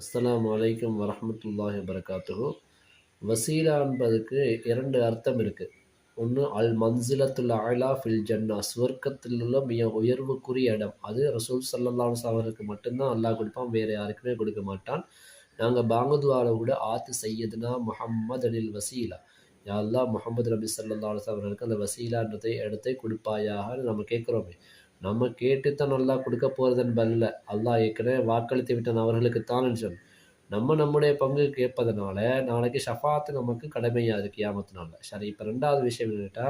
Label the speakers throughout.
Speaker 1: அஸ்லாம் அலைக்கும் வரமத்துல்லாஹி வரகாத்துஹு வசீலா என்பதுக்கு இரண்டு அர்த்தம் இருக்குது ஒன்று அல் மன்சிலத்துல் ஆயிலா ஃபில் ஜன்னா சுவர்க்கத்தில் உள்ள மிக உயர்வுக்குரிய இடம். அது ரசூல் சல்லல்லாஹு அவருக்கு மட்டும்தான் அல்லாஹ் கொடுப்பான் வேறு யாருக்குமே கொடுக்க மாட்டான். நாங்கள் பாங்கதுவால கூட ஆத்து செய்யதுனா முஹம்மது அனில் வசீலா. யா அல்லாஹ் முகமது நபி சல்லா அவர்களுக்கு அந்த வசீலான்றதை இடத்தை கொடுப்பாயாக நம்ம கேட்குறோமே. நம்ம கேட்டுத்தான் நல்லா கொடுக்க போகிறதுன்னு பதில் அல்லாஹ் ஏற்கனவே வாக்களித்து விட்டான் அவர்களுக்கு தான் சொல்லு நம்ம நம்முடைய பங்கு கேட்பதனால நாளைக்கு ஷஃபாத்து நமக்கு கடமையாக இருக்குது கியாமத்தினால. சரி இப்போ ரெண்டாவது விஷயம் என்னட்டா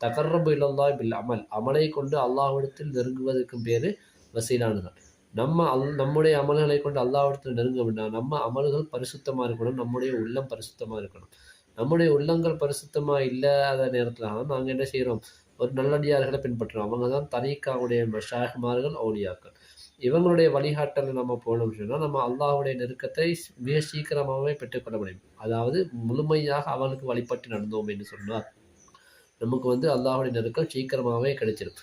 Speaker 1: தகர்ரபு இல்லல்லா பில் அமல். அமலை கொண்டு அல்லாஹ்விடத்தில் நெருங்குவதற்கும் பேர் வசீலானதான் நம்ம அல் நம்முடைய அமல்களை கொண்டு அல்லாவிடத்தில் நெருங்க வேண்டாம். நம்ம அமல்கள் பரிசுத்தமாக இருக்கணும். நம்முடைய உள்ளம் பரிசுத்தமாக இருக்கணும். நம்முடைய உள்ளங்கள் பரிசுத்தமாக இல்லாத நேரத்தில் நாங்கள் என்ன செய்கிறோம் ஒரு நல்லடியார்களை பின்பற்றணும். அவங்க தான் தனிக்காவுடைய ஷாஹ்மார்கள் ஓலியாக்கள் இவங்களுடைய வழிகாட்டலை நம்ம போனோம் சொன்னால் நம்ம அல்லாஹுடைய நெருக்கத்தை மிக சீக்கிரமாகவே பெற்றுக்கொள்ள முடியும். அதாவது முழுமையாக அவனுக்கு வழிபட்டு நடந்தோம் என்று சொன்னார் நமக்கு வந்து அல்லாஹுடைய நெருக்கம் சீக்கிரமாகவே கிடைச்சிடும்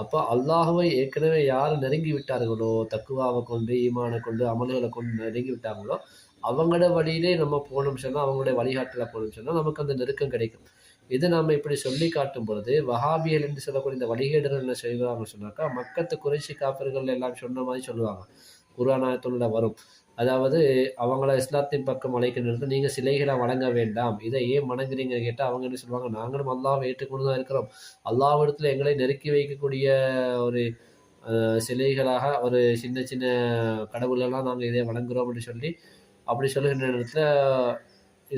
Speaker 1: அப்போ அல்லாஹுவை ஏற்கனவே யார் நெருங்கி விட்டார்களோ தக்குவாவை கொண்டு ஈமானை கொண்டு அமல்களை கொண்டு நெருங்கி விட்டாங்களோ அவங்களோட வழியிலே நம்ம போனோம் சொன்னால் அவங்களுடைய வழிகாட்டில் போனோம் சொன்னால் நமக்கு அந்த நெருக்கம் கிடைக்கும். இதை நாம் இப்படி சொல்லி காட்டும் பொழுது வஹாபியல் என்று சொல்லக்கூடிய இந்த வழிகேடுகள் என்ன செய்வாங்கன்னு சொன்னாக்கா மக்கத்து குறைச்சி காப்பர்கள் எல்லாம் சொன்ன மாதிரி சொல்லுவாங்க. குரானாயத்துள்ள வரும். அதாவது அவங்கள இஸ்லாத்தின் பக்கம் அழைக்கணும் நீங்கள் சிலைகளை வழங்க வேண்டாம். இதை ஏன் வணங்குறீங்க கேட்டால் அவங்க என்ன சொல்லுவாங்க நாங்களும் அல்லாவை ஏற்றுக்கொண்டு தான் இருக்கிறோம். அல்லாவிடத்தில் எங்களை நெருக்கி வைக்கக்கூடிய ஒரு சிலைகளாக ஒரு சின்ன சின்ன கடவுளெல்லாம் நாங்கள் இதை வணங்குறோம் அப்படின்னு சொல்லி அப்படி சொல்லுகின்ற நேரத்தில்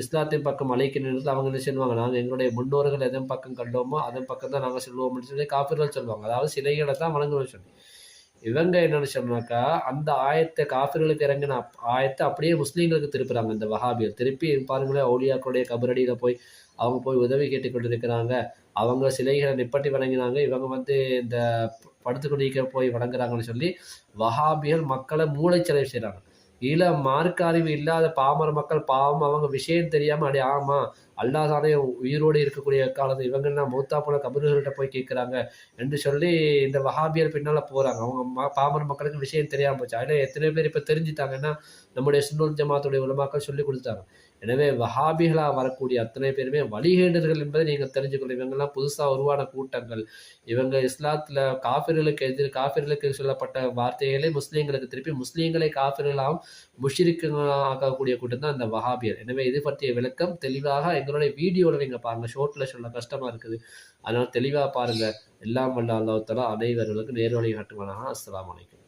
Speaker 1: இஸ்லாத்தின் பக்கம் அழைக்கிற நேரத்தில் அவங்க என்ன சொல்லுவாங்க? நாங்கள் எங்களுடைய முன்னோர்கள் எதன் பக்கம் கண்டோமோ அதன் பக்கம் தான் நாங்கள் சொல்லுவோம்னு சொல்லி காஃபிர்கள் சொல்லுவாங்க. அதாவது சிலைகளை தான் வணங்குவோம் சொல்லி. இவங்க என்னென்னு சொன்னாக்கா அந்த ஆயத்தை காஃபிர்களுக்கு இறங்கின ஆயத்தை அப்படியே முஸ்லீம்களுக்கு திருப்புறாங்க. இந்த வஹாபியர் திருப்பி பாருங்களேன் ஓலியாக்களுடைய கபரடியில் போய் அவங்க போய் உதவி கேட்டுக்கொண்டு இருக்கிறாங்க அவங்க சிலைகளை நிப்பட்டி வணங்கினாங்க. இவங்க வந்து இந்த படுத்துக்கொண்டிருக்க போய் வணங்குறாங்கன்னு சொல்லி வஹாபியர் மக்களை மூளைச்சலை செய்கிறாங்க இல்லை மார்க்க அறிவு இல்லாத பாமர மக்கள் பாவம் அவங்க விஷயம் தெரியாமல் அடி ஆமாம் அல்லாதானே உயிரோடு இருக்கக்கூடிய காலத்து இவங்கெல்லாம் மூத்தா போல கபர்கள்ட்ட போய் கேட்குறாங்க என்று சொல்லி இந்த வஹாபியர் பின்னால் போகிறாங்க அவங்க பாமர மக்களுக்கு விஷயம் தெரியாமல் போச்சு. அதில் எத்தனை பேர் இப்போ தெரிஞ்சுட்டாங்கன்னா நம்முடைய சுன்னூர் ஜமாத்துடைய உலமாக்கள் சொல்லி கொடுத்தாங்க. எனவே வஹாபிகளாக வரக்கூடிய அத்தனை பேருமே வழிகேடர்கள் என்பதை நீங்கள் தெரிஞ்சுக்கணும் இவங்கெல்லாம் புதுசாக உருவான கூட்டங்கள். இவங்க இஸ்லாத்தில் காஃபிர்களுக்கு எதிர் காஃபிர்களுக்கு சொல்லப்பட்ட வார்த்தைகளை முஸ்லீம்களுக்கு. திருப்பி முஸ்லீம்களை காஃபிர்களாகவும் முஷிரிக்கக்கூடிய கூட்டம் தான் அந்த வஹாபியர். எனவே இது பற்றிய விளக்கம் தெளிவாக எங்களுடைய வீடியோவில் நீங்கள் பாருங்கள் ஷோட்டில் சொல்ல கஷ்டமாக இருக்குது. அதனால் தெளிவாக பாருங்கள் எல்லாம் வல்ல அல்லாத்தலாம் அனைவர்களுக்கு நேர்வழி காட்டுவானா அஸ்லாம் வலைக்கம்